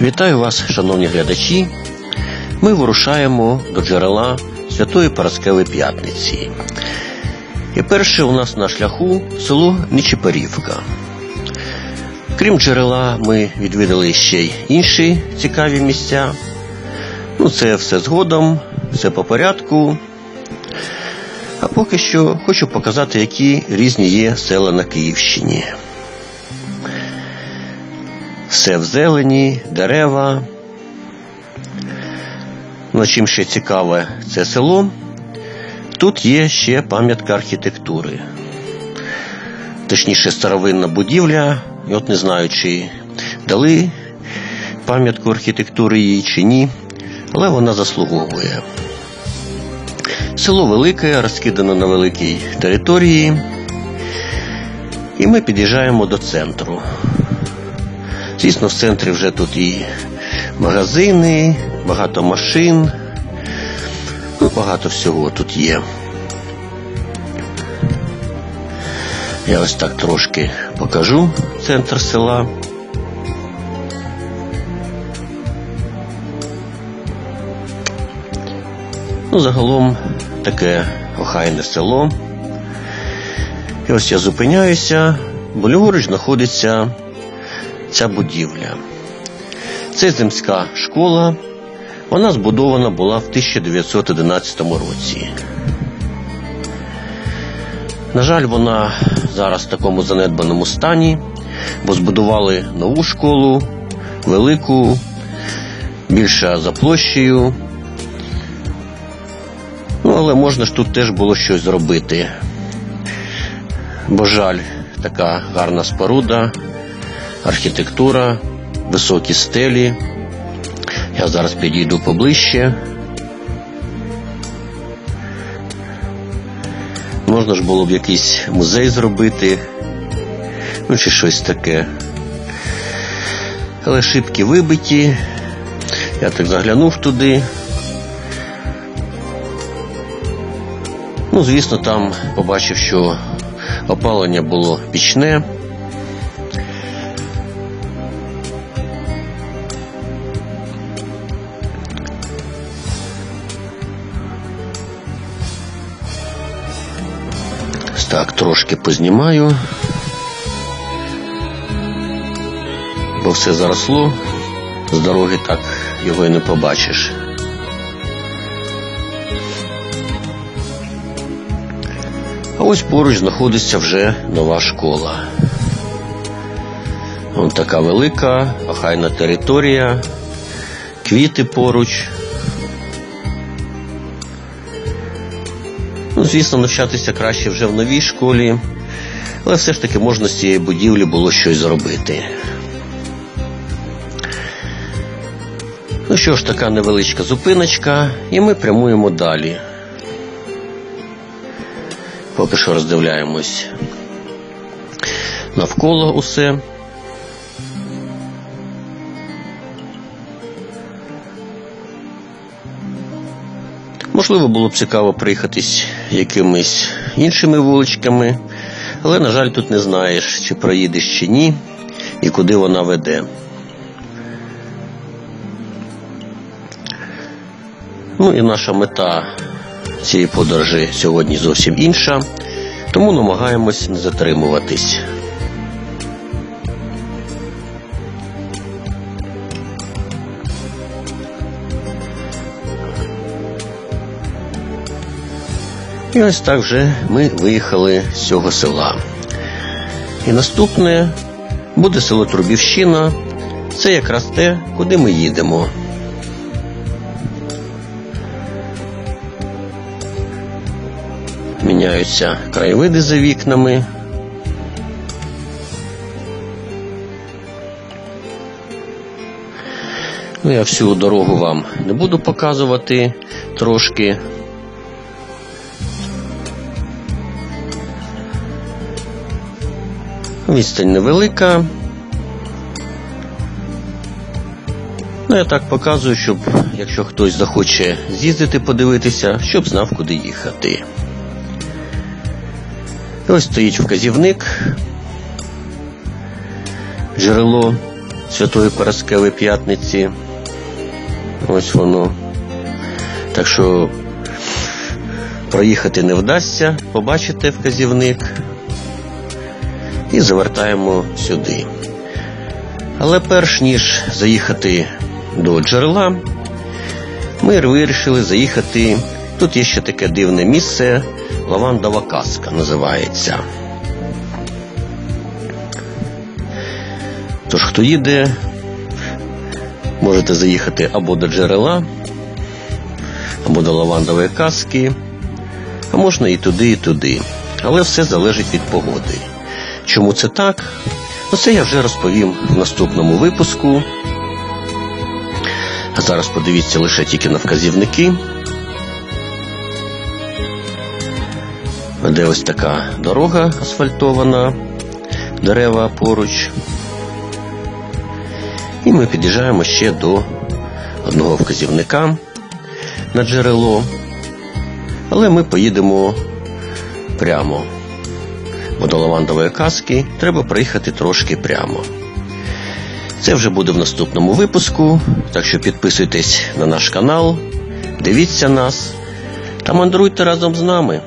Вітаю вас, шановні глядачі. Ми вирушаємо до джерела Святої Параскеви П'ятниці. І перше у нас на шляху село Нечипарівка. Крім джерела, ми відвідали ще й інші цікаві місця. Ну, це все згодом, все по порядку. А поки що хочу показати, які різні є села на Київщині. Все в зелені, дерева. Ну, чим ще цікаве це село, тут є ще пам'ятка архітектури. Точніше, старовинна будівля. І от не знаю, чи дали пам'ятку архітектури їй чи ні, але вона заслуговує. Село велике, розкидано на великій території, і ми під'їжджаємо до центру. Звісно, в центрі вже тут і магазини, багато машин, ну, багато всього тут є. Я ось так трошки покажу центр села. Ну, загалом таке охайне село. І ось я зупиняюся, бо ліворуч знаходиться ця будівля. Це земська школа. Вона збудована була в 1911 році. На жаль, вона зараз в такому занедбаному стані, бо збудували нову школу, велику, більша за площею. Ну, але можна ж тут теж було щось зробити. Бо жаль, така гарна споруда, архітектура, високі стелі. Я зараз підійду поближче. Можна ж було б якийсь музей зробити, ну чи щось таке. Але шибки вибиті. Я так заглянув туди. Ну, звісно, там побачив, що опалення було пічне. Так, трошки познімаю. Бо все заросло, з дороги так його і не побачиш. А ось поруч знаходиться вже нова школа. Вон така велика, охайна територія, квіти поруч. Звісно, навчатися краще вже в новій школі, але все ж таки можна з цієї будівлі було щось зробити. Ну що ж, така невеличка зупиночка, і ми прямуємо далі. Поки що роздивляємось навколо усе. Можливо, було б цікаво приїхатись якимись іншими вуличками, але, на жаль, тут не знаєш, чи проїдеш чи ні, і куди вона веде. Ну і наша мета цієї подорожі сьогодні зовсім інша, тому намагаємось не затримуватись. І ось так вже ми виїхали з цього села. І наступне буде село Трубівщина. Це якраз те, куди ми їдемо. Міняються краєвиди за вікнами. Ну, я всю дорогу вам не буду показувати трошки. Відстань невелика. Ну, я так показую, щоб якщо хтось захоче з'їздити, подивитися, щоб знав, куди їхати. Ось стоїть вказівник, джерело Святої Параскеви П'ятниці. Ось воно. Так що проїхати не вдасться, побачите вказівник і завертаємо сюди. Але перш ніж заїхати до джерела, ми вирішили заїхати. Тут є ще таке дивне місце, лавандова казка називається. Тож, хто їде, можете заїхати або до джерела, або до лавандової казки, а можна і туди, і туди. Але все залежить від погоди. Чому це так? Ну, це я вже розповім в наступному випуску. А зараз подивіться лише тільки на вказівники. Де ось така дорога асфальтована, дерева поруч. І ми під'їжджаємо ще до одного вказівника на джерело. Але ми поїдемо прямо. Бо до лавандової казки треба проїхати трошки прямо. Це вже буде в наступному випуску. Так що підписуйтесь на наш канал, дивіться нас та мандруйте разом з нами.